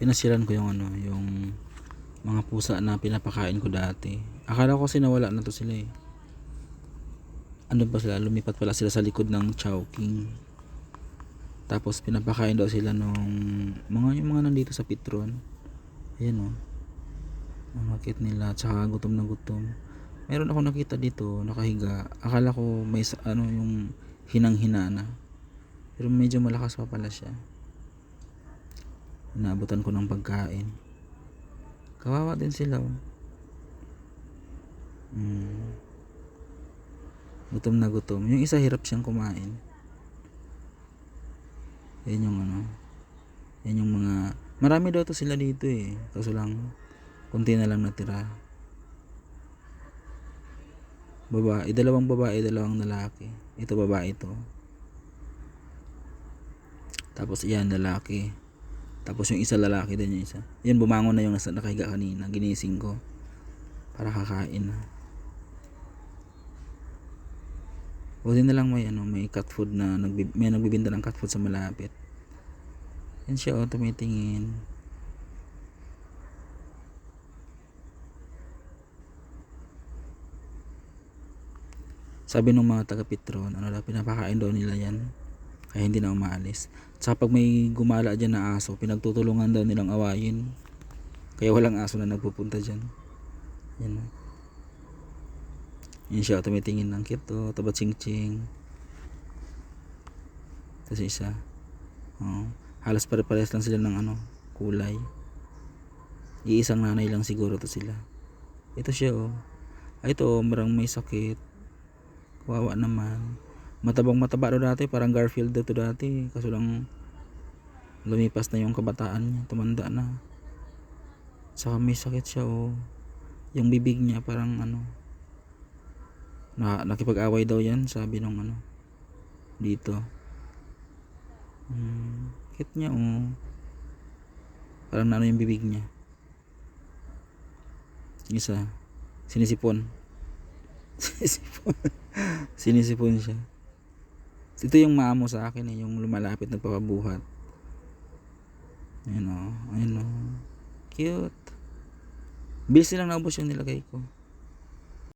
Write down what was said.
pinasyalan ko yung ano, yung mga pusa na pinapakain ko dati. Akala ko kasi nawala na to sila eh. Ano ba sila? Lumipat pala sila sa likod ng Chowking. Tapos pinapakain daw sila nung mga yung mga nandito sa Pitron. Ayan oh. Ang nila tsaka gutom na gutom. Meron ako nakita dito nakahiga. Akala ko may ano yung hinang-hina na. Pero medyo malakas pa pala siya. Inaabutan ko ng pagkain. Kawawa din sila oh. Hmm. Gutom na gutom. Yung isa hirap siyang kumain. Yan yung ano. Yan yung mga marami daw to sila dito eh. Kaso lang konti na lang natira. Babae, dalawang babae, dalawang lalaki. Ito babae ito. Tapos yan lalaki. Tapos yung isa lalaki din yung isa. Yan bumangon na yung nasa nakahiga kanina. Ginising ko. Para kakain na. Buti na lang may ano, may cat food na nagbi, may nagbibinta ng cat food sa malapit. Yan siya oh, tumitingin. Sabi ng mga taga Petron, ano daw, pinapakain daw nila yan. Kaya hindi na umaalis. Tsaka pag may gumala dyan na aso, pinagtutulungan daw nilang awayin. Kaya walang aso na nagpupunta dyan. Yan. Yan siya, tumitingin ng kito, tabat ching-ching. Tapos isa. Oh, halos pare-pares lang sila ng ano, kulay. Iisang nanay lang siguro to sila. Ito siya oh. Ay ito, oh, marang may sakit. Kawawa naman. Matabang mataba daw dati, parang Garfield to dati. Kaso lang lumipas na yung kabataan niya, tumanda na. Saka may sakit siya oh. Yung bibig niya parang ano. Na, nakipag-away daw yan, sabi nung ano. Dito. Hmm, cute niya oh. Parang ano yung bibig niya. Isa. Sinisipon. Sinisipon. Sinisipon siya. Ito yung maamo sa akin eh, yung lumalapit nagpapabuhat. Ayun o, ayun o. Cute. Bilis nilang naubos yung nilagay ko.